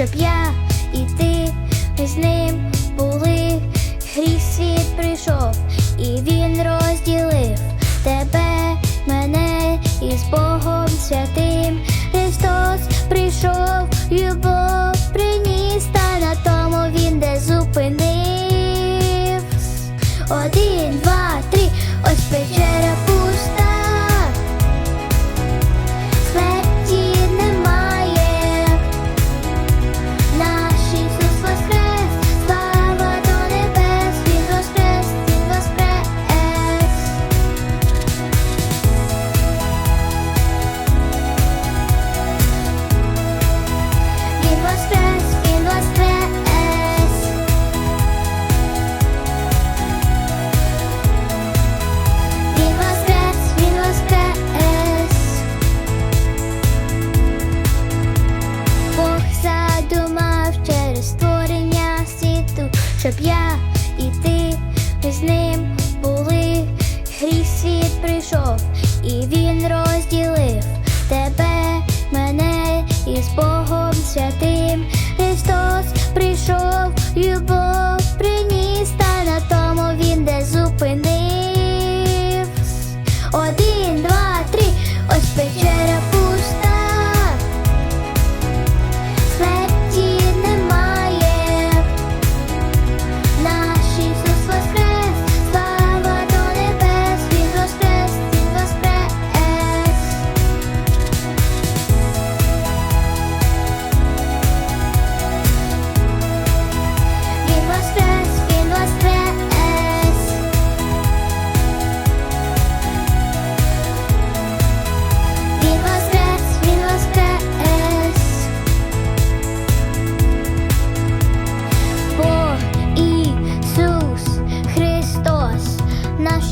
щоб я і ти ми з ним були, гріх світ прийшов, і він розділив.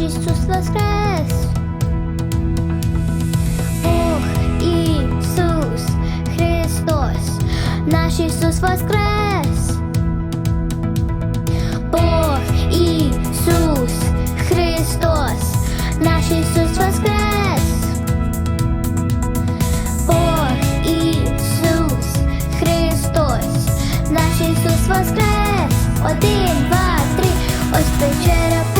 Иисус воскрес! Ох, Иисус Христос, наш Иисус воскрес! Бог Иисус Христос, наш Иисус воскрес! Бог Иисус Христос, наш Иисус воскрес! Один, два, три, ось печера.